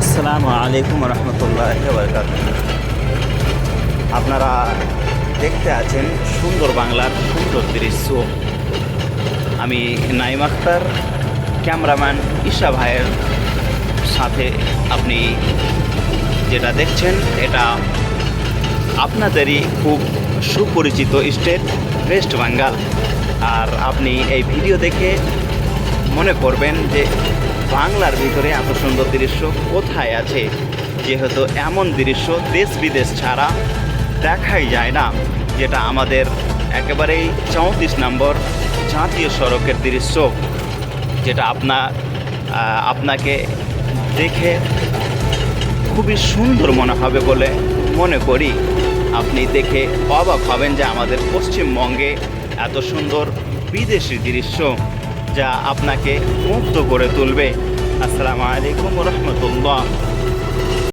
আসসালামু আলাইকুম রহমতুল্লাহ আপনারা দেখতে আছেন সুন্দর বাংলার সুন্দর দৃশ্য। আমি নাইম আক্তার ক্যামেরাম্যান ঈশা ভাইয়ের সাথে আপনি যেটা দেখছেন, এটা আপনাদেরই খুব সুপরিচিত স্টেট, ওয়েস্ট বেঙ্গল। আর আপনি এই ভিডিও দেখে মনে করবেন যে বাংলার ভিতরে এত সুন্দর দৃশ্য কোথায় আছে? যেহেতু এমন দৃশ্য দেশ বিদেশ ছাড়া দেখাই যায় না, যেটা আমাদের একেবারেই চৌত্রিশ নম্বর জাতীয় সড়কের দৃশ্য, যেটা আপনার আপনাকে দেখে খুবই সুন্দর মনে হবে বলে মনে করি। আপনি দেখে অবাক হবেন যে আমাদের পশ্চিমবঙ্গে এত সুন্দর বিদেশি দৃশ্য। যা আপনাকে মুক্ত করে তুলবে। আসসালামু আলাইকুম রহমতুল্লাহ।